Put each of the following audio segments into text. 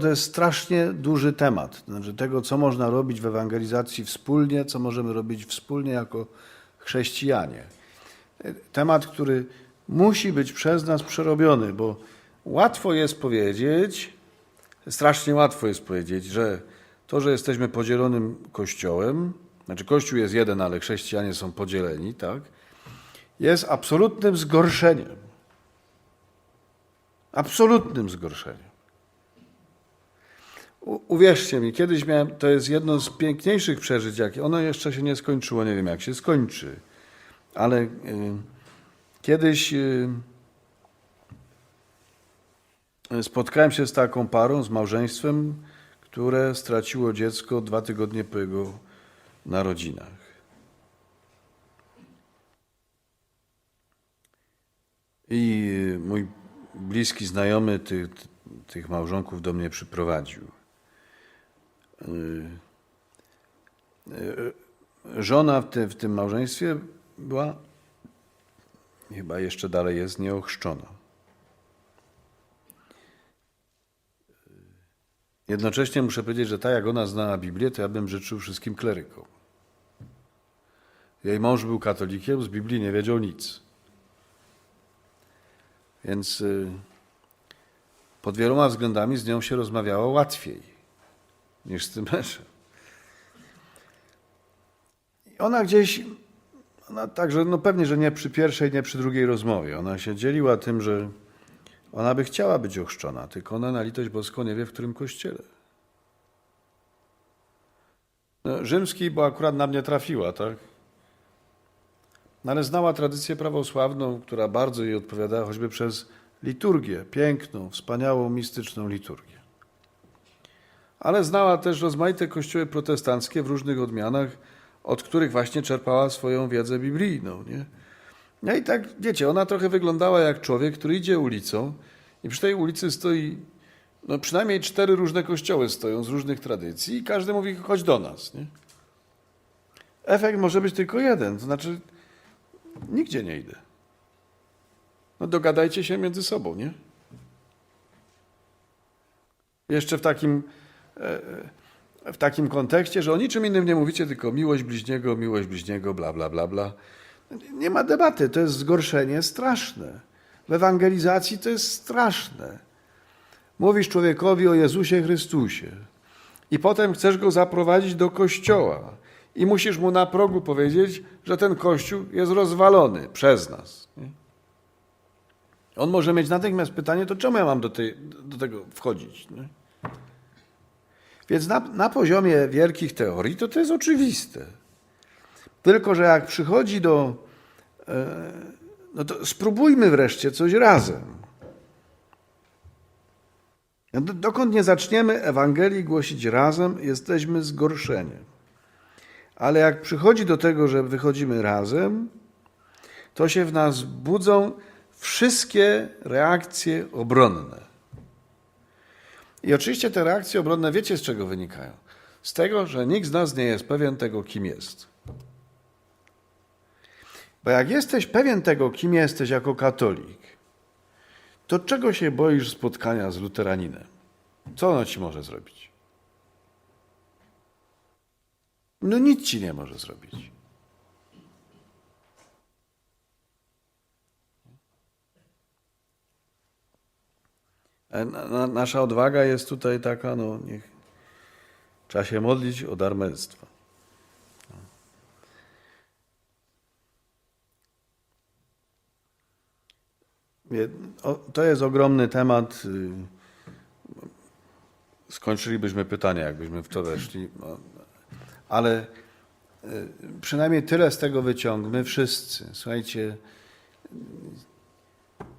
To jest strasznie duży temat. Znaczy tego, co można robić w ewangelizacji wspólnie, co możemy robić wspólnie jako chrześcijanie. Temat, który musi być przez nas przerobiony, bo łatwo jest powiedzieć, strasznie łatwo jest powiedzieć, że to, że jesteśmy podzielonym kościołem, znaczy kościół jest jeden, ale chrześcijanie są podzieleni, tak, jest absolutnym zgorszeniem. Absolutnym zgorszeniem. Uwierzcie mi, kiedyś miałem, to jest jedno z piękniejszych przeżyć, jakie, ono jeszcze się nie skończyło, nie wiem jak się skończy, ale y, kiedyś y, spotkałem się z taką parą, z małżeństwem, które straciło dziecko dwa tygodnie po jego narodzinach. I mój bliski znajomy tych, tych małżonków do mnie przyprowadził. Y, y, Żona w, te, w tym małżeństwie była, chyba jeszcze dalej jest, nieochrzczona. Jednocześnie muszę powiedzieć, że tak jak ona znała Biblię, to ja bym życzył wszystkim klerykom. Jej mąż był katolikiem, z Biblii nie wiedział nic. Więc y, pod wieloma względami z nią się rozmawiało łatwiej niż z tym mężem. I ona gdzieś, ona także, no pewnie, że nie przy pierwszej, nie przy drugiej rozmowie. Ona się dzieliła tym, że ona by chciała być ochrzczona, tylko ona na litość boską nie wie, w którym kościele. No, rzymski, bo akurat na mnie trafiła, tak? No, ale znała tradycję prawosławną, która bardzo jej odpowiadała choćby przez liturgię, piękną, wspaniałą, mistyczną liturgię. Ale znała też rozmaite kościoły protestanckie w różnych odmianach, od których właśnie czerpała swoją wiedzę biblijną. Nie? No i tak, wiecie, ona trochę wyglądała jak człowiek, który idzie ulicą i przy tej ulicy stoi, no przynajmniej cztery różne kościoły stoją z różnych tradycji i każdy mówi, chodź do nas. Nie? Efekt może być tylko jeden, to znaczy nigdzie nie idę. No dogadajcie się między sobą, nie? Jeszcze w takim, w takim kontekście, że o niczym innym nie mówicie, tylko miłość bliźniego, miłość bliźniego, bla, bla, bla, bla. Nie ma debaty, to jest zgorszenie straszne. W ewangelizacji to jest straszne. Mówisz człowiekowi o Jezusie Chrystusie i potem chcesz go zaprowadzić do kościoła i musisz mu na progu powiedzieć, że ten kościół jest rozwalony przez nas. On może mieć natychmiast pytanie, to czemu ja mam do, tej, do tego wchodzić? Nie? Więc na, na poziomie wielkich teorii to to jest oczywiste. Tylko, że jak przychodzi do. e, No to spróbujmy wreszcie coś razem. No do- Dokąd nie zaczniemy Ewangelii głosić razem, jesteśmy zgorszeni. Ale jak przychodzi do tego, że wychodzimy razem, to się w nas budzą wszystkie reakcje obronne. I oczywiście te reakcje obronne, wiecie z czego wynikają? Z tego, że nikt z nas nie jest pewien tego, kim jest. Bo jak jesteś pewien tego, kim jesteś jako katolik, to czego się boisz spotkania z luteraninem? Co ono ci może zrobić? No nic ci nie może zrobić. E, na- na- Nasza odwaga jest tutaj taka, no niech trzeba się modlić o dar męstwa. To jest ogromny temat. y, Skończylibyśmy pytania, jakbyśmy w to weszli. No, Ale y, przynajmniej tyle z tego wyciągmy wszyscy. Słuchajcie,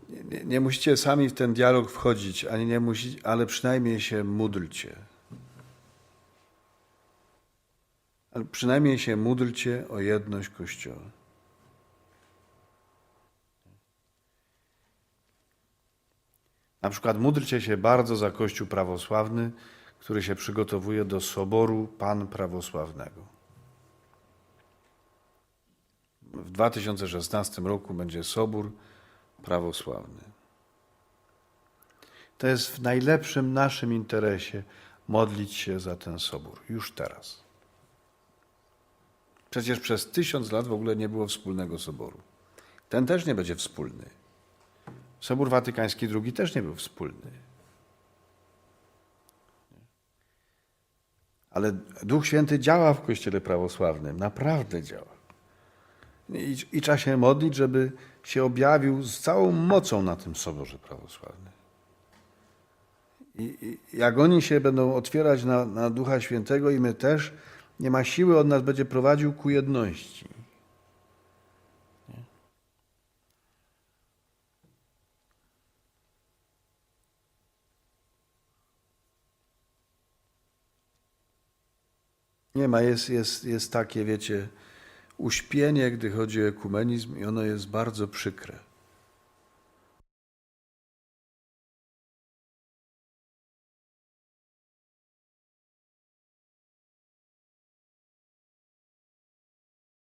nie, nie musicie sami w ten dialog wchodzić, ani nie musi, ale przynajmniej się módlcie. Ale przynajmniej się módlcie o jedność Kościoła. Na przykład módlcie się bardzo za Kościół prawosławny, który się przygotowuje do Soboru Pan Prawosławnego. W 2016 roku będzie Sobór Prawosławny. To jest w najlepszym naszym interesie modlić się za ten sobór, już teraz. Przecież przez tysiąc lat w ogóle nie było wspólnego soboru. Ten też nie będzie wspólny. Sobór Watykański II też nie był wspólny. Ale Duch Święty działa w Kościele prawosławnym, naprawdę działa. I, I trzeba się modlić, żeby się objawił z całą mocą na tym Soborze Prawosławnym. I, i jak oni się będą otwierać na, na Ducha Świętego i my też, nie ma siły, on nas będzie prowadził ku jedności. Nie? Nie ma, jest, jest, jest takie, wiecie, uśpienie, gdy chodzi o ekumenizm i ono jest bardzo przykre.